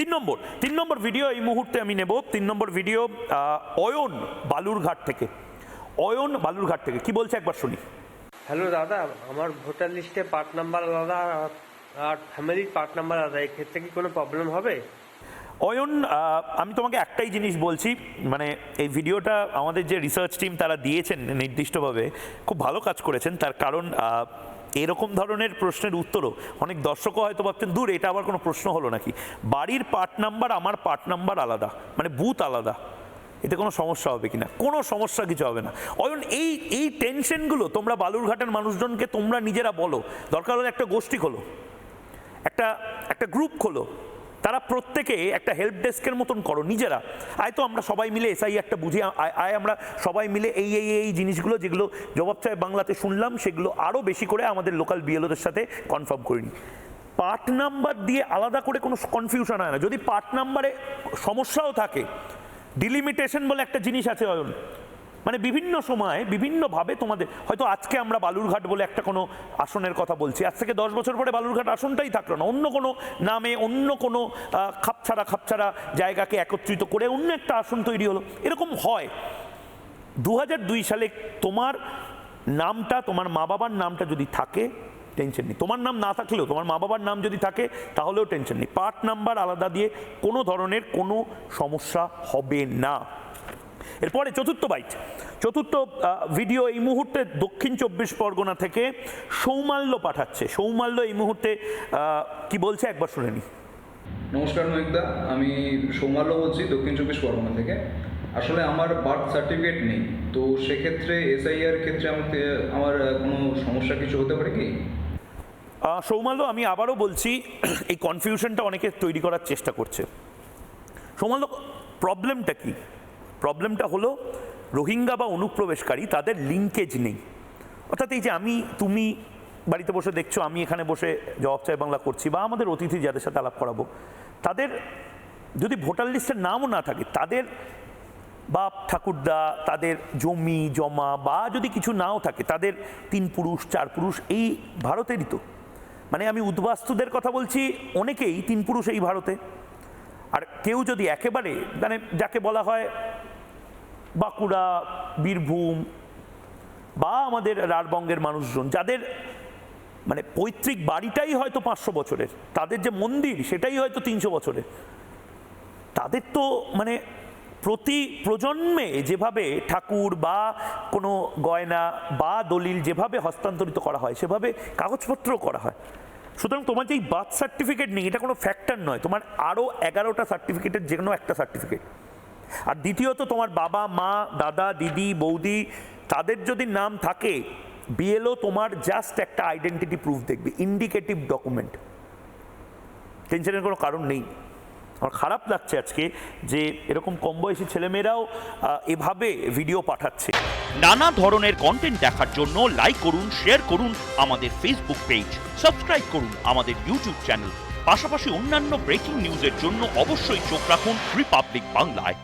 তিন নম্বর তিন নম্বর ভিডিও এই মুহূর্তে আমি নেব। তিন নম্বর ভিডিও অয়ন বালুরঘাট থেকে। অয়ন বালুরঘাট থেকে। কি বলছে একবার শুনি। হ্যালো দাদা আমার ভোটার লিস্টে পার্ট নাম্বার আলাদা আর- ফ্যামিলির পার্ট নাম্বার আলাদা এক্ষেত্রে কি কোনো প্রবলেম হবে? অয়ন আমি তোমাকে একটাই জিনিস বলছি মানে এই ভিডিওটা আমাদের যে রিসার্চ টিম তারা দিয়েছেন নির্দিষ্টভাবে খুব ভালো কাজ করেছেন। তার কারণ এরকম ধরনের প্রশ্নের উত্তরও অনেক দর্শকও হয়তো ভাবছেন, দূর, এটা আবার কোনো প্রশ্ন হলো নাকি? বাড়ির পার্ট নাম্বার, আমার পার্ট নাম্বার আলাদা মানে বুথ আলাদা। এতে কোনো সমস্যা হবে কিনা? কোনো সমস্যা কিছু হবে না। অয়ন, এই এই টেনশনগুলো তোমরা বালুরঘাটের মানুষজনকে তোমরা নিজেরা বলো। দরকার হলে একটা গোষ্ঠী খোলো। একটা একটা গ্রুপ খোলো। তারা প্রত্যেকে একটা হেল্প ডেস্কের মতন করো, নিজেরা। আয় তো আমরা সবাই মিলে এসআই একটা বুঝি আয় আমরা সবাই মিলে এই এই এই জিনিসগুলো যেগুলো জবাব চায় বাংলাতে শুনলাম, সেগুলো আরও বেশি করে আমাদের লোকাল বিএলওদের সাথে কনফার্ম করিনি। পার্ট নাম্বার দিয়ে আলাদা করে কোনো কনফিউশন হয় না। যদি পার্ট নাম্বারে সমস্যাও থাকে ডিলিমিটেশন বলে একটা জিনিস আছে, অয়ন। মানে বিভিন্ন সময় বিভিন্নভাবে তোমাদের, হয়তো আজকে আমরা বালুরঘাট বলে একটা কোনো আসনের কথা বলছি, আজ থেকে দশ বছর পরে বালুরঘাট আসনটাই থাকল না, অন্য কোনো নামে, অন্য কোনো খাপছাড়া খাপছাড়া জায়গাকে একত্রিত করে অন্য একটা আসন তৈরি হলো, এরকম হয়। দু সালে তোমার নামটা, তোমার মা বাবার নামটা যদি থাকে টেনশন নেই। তোমার নাম না থাকলেও, তোমার মা বাবার নাম যদি থাকে, তাহলেও টেনশন নেই। পার্ট নাম্বার আলাদা দিয়ে কোনো ধরনের কোনো সমস্যা হবে না। এরপরে চতুর্থ বাইট। চতুর্থ ভিডিও এই মুহূর্তে দক্ষিণ চব্বিশ পরগনা থেকে সৌমাল্য পাঠাচ্ছে। সৌমাল্য এই মুহূর্তে কি বলছে একবার শুনে নি নমস্কার মহিকদা আমি সৌমাল্য বলছি দক্ষিণ চব্বিশ পরগনা থেকে। আসলে আমার বার্থ সার্টিফিকেট নেই তো সেক্ষেত্রে এসআইআর ক্ষেত্রে আমাকে আমার কোনো সমস্যা কিছু হতে পারে কি? সৌমাল্য আমি আবারও বলছি এই কনফিউশনটা অনেকে তৈরি করার চেষ্টা করছে। সৌমাল্য প্রবলেমটা কি? প্রবলেমটা হলো রোহিঙ্গা বা অনুপ্রবেশকারী, তাদের লিঙ্কেজ নেই। অর্থাৎ এই যে আমি, তুমি বাড়িতে বসে দেখছ, আমি এখানে বসে জবাব চাই বাংলা করছি, বা আমাদের অতিথি যাদের সাথে আলাপ করাবো, তাদের যদি ভোটার লিস্টের নামও না থাকে, তাদের বাপ, ঠাকুরদা, তাদের জমি, জমা, বা যদি কিছু নাও থাকে, তাদের তিন পুরুষ, চার পুরুষ, এই ভারতেরই তো। মানে আমি উদ্বাস্তুদের কথা বলছি, অনেকেই তিন পুরুষ এই ভারতে। আর কেউ যদি একেবারে মানে যাকে বলা হয় বাঁকুড়া, বীরভূম বা আমাদের রাঢ়বঙ্গের মানুষজন, যাদের মানে পৈতৃক বাড়িটাই হয়তো পাঁচশো বছরের, তাদের যে মন্দির সেটাই হয়তো তিনশো বছরের। তাদের তো মানে প্রতি প্রজন্মে যেভাবে ঠাকুর বা কোনো গয়না বা দলিল যেভাবে হস্তান্তরিত করা হয়, সেভাবে কাগজপত্র করা হয়। সুতরাং তোমার যেই বার্থ সার্টিফিকেট নেই, এটা কোনো ফ্যাক্টর নয়। তোমার আরও এগারোটা সার্টিফিকেটের যে কোনো একটা সার্টিফিকেট আর দ্বিতীয়ত তোমার বাবা, মা, দাদা, দিদি, বৌদি, তাদের যদি নাম থাকে বিএলও তোমার জাস্ট একটা আইডেন্টিটি প্রুফ দেখবে ইন্ডিকেটিভ ডকুমেন্ট টেনশনের কোনো কারণ নেই। আমার খারাপ লাগছে আজকে যে এরকম কম বয়সী ছেলেমেয়েরাও এভাবে ভিডিও পাঠাচ্ছে। নানা ধরনের কন্টেন্ট দেখার জন্য লাইক করুন শেয়ার করুন আমাদের ফেসবুক পেজ সাবস্ক্রাইব করুন আমাদের ইউটিউব চ্যানেল পাশাপাশি অন্যান্য ব্রেকিং নিউজের জন্য অবশ্যই চোখ রাখুন রিপাবলিক বাংলায়